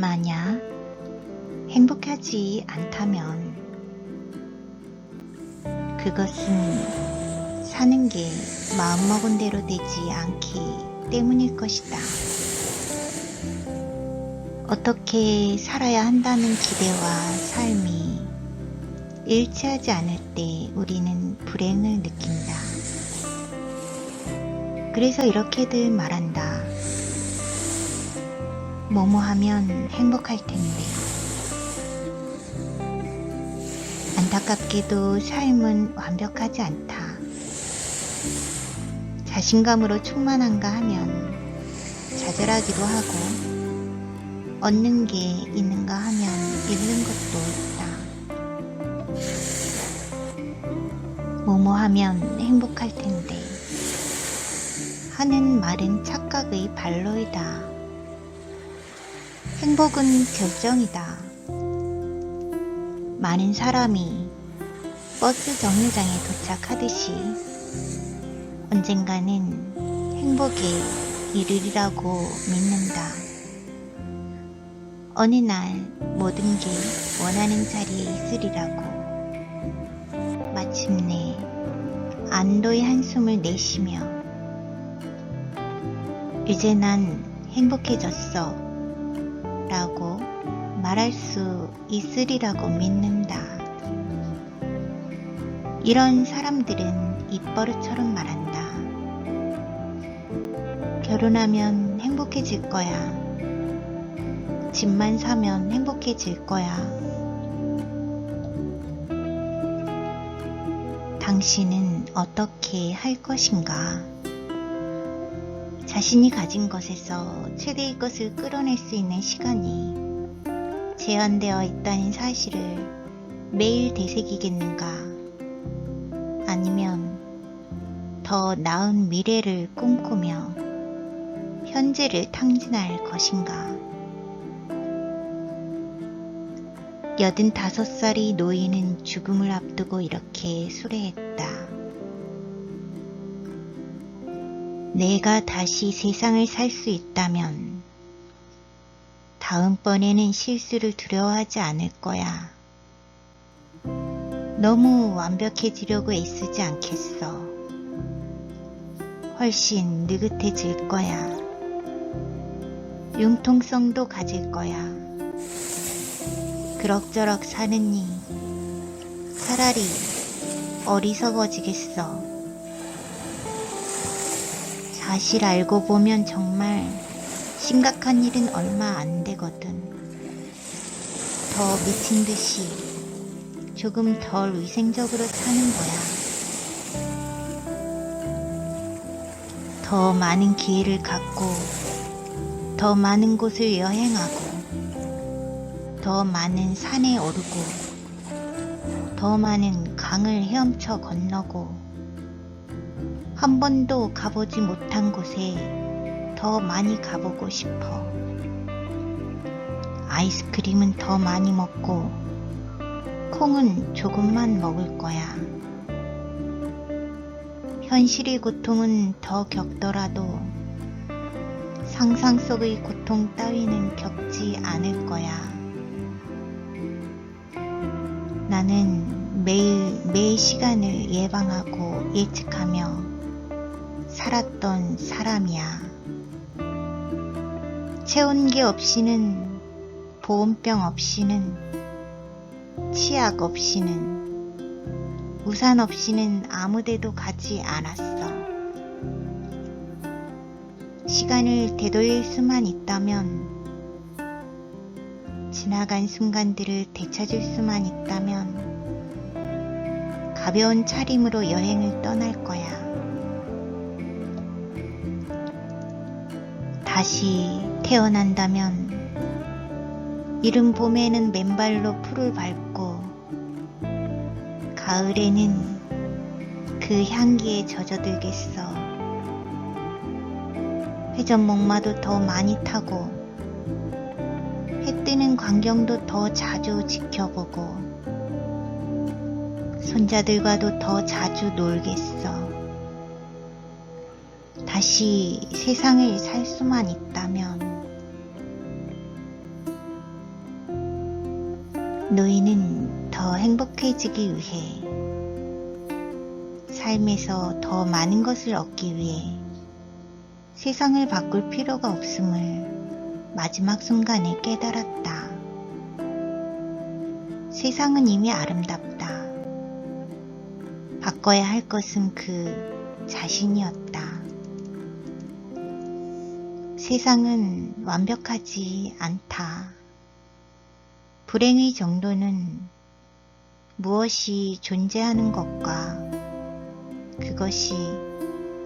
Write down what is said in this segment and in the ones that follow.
만약 행복하지 않다면 그것은 사는 게 마음먹은 대로 되지 않기 때문일 것이다. 어떻게 살아야 한다는 기대와 삶이 일치하지 않을 때 우리는 불행을 느낀다. 그래서 이렇게들 말한다. 뭐뭐 하면 행복할 텐데. 안타깝게도 삶은 완벽하지 않다. 자신감으로 충만한가 하면 좌절하기도 하고, 얻는 게 있는가 하면 잃는 것도 있다. 뭐뭐 하면 행복할 텐데. 하는 말은 착각의 발로이다. 행복은 결정이다. 많은 사람이 버스 정류장에 도착하듯이 언젠가는 행복에 이르리라고 믿는다. 어느 날 모든 게 원하는 자리에 있으리라고. 마침내 안도의 한숨을 내쉬며 이제 난 행복해졌어 라고 말할 수 있으리라고 믿는다. 이런 사람들은 입버릇처럼 말한다. 결혼하면 행복해질 거야. 집만 사면 행복해질 거야. 당신은 어떻게 할 것인가? 자신이 가진 것에서 최대의 것을 끌어낼 수 있는 시간이 제한되어 있다는 사실을 매일 되새기겠는가? 아니면 더 나은 미래를 꿈꾸며 현재를 탕진할 것인가? 여든 다섯 살이 노인은 죽음을 앞두고 이렇게 수레했다. 내가 다시 세상을 살 수 있다면 다음번에는 실수를 두려워하지 않을 거야. 너무 완벽해지려고 애쓰지 않겠어. 훨씬 느긋해질 거야. 융통성도 가질 거야. 그럭저럭 사느니 차라리 어리석어지겠어. 사실 알고 보면 정말 심각한 일은 얼마 안 되거든. 더 미친 듯이 조금 덜 위생적으로 사는 거야. 더 많은 기회를 갖고 더 많은 곳을 여행하고 더 많은 산에 오르고 더 많은 강을 헤엄쳐 건너고 한 번도 가보지 못한 곳에 더 많이 가보고 싶어. 아이스크림은 더 많이 먹고, 콩은 조금만 먹을 거야. 현실의 고통은 더 겪더라도 상상 속의 고통 따위는 겪지 않을 거야. 나는 매일 매 시간을 예방하고 예측하며 살았던 사람이야. 체온계 없이는, 보온병 없이는, 치약 없이는, 우산 없이는 아무데도 가지 않았어. 시간을 되돌릴 수만 있다면, 지나간 순간들을 되찾을 수만 있다면, 가벼운 차림으로 여행을 떠날 거야. 다시 태어난다면 이른 봄에는 맨발로 풀을 밟고 가을에는 그 향기에 젖어들겠어. 회전목마도 더 많이 타고 해 뜨는 광경도 더 자주 지켜보고 손자들과도 더 자주 놀겠어. 다시 세상을 살 수만 있다면 너희는 더 행복해지기 위해 삶에서 더 많은 것을 얻기 위해 세상을 바꿀 필요가 없음을 마지막 순간에 깨달았다. 세상은 이미 아름답다. 바꿔야 할 것은 그 자신이었다. 세상은 완벽하지 않다. 불행의 정도는 무엇이 존재하는 것과 그것이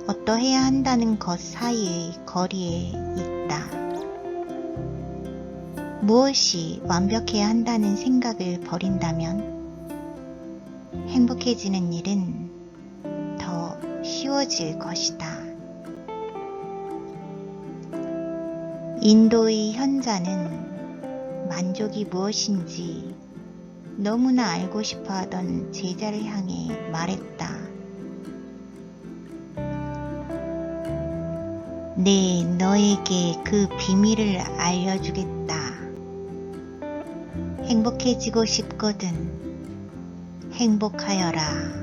어떠해야 한다는 것 사이의 거리에 있다. 무엇이 완벽해야 한다는 생각을 버린다면 행복해지는 일은 더 쉬워질 것이다. 인도의 현자는 만족이 무엇인지 너무나 알고 싶어 하던 제자를 향해 말했다. 네, 너에게 그 비밀을 알려주겠다. 행복해지고 싶거든. 행복하여라.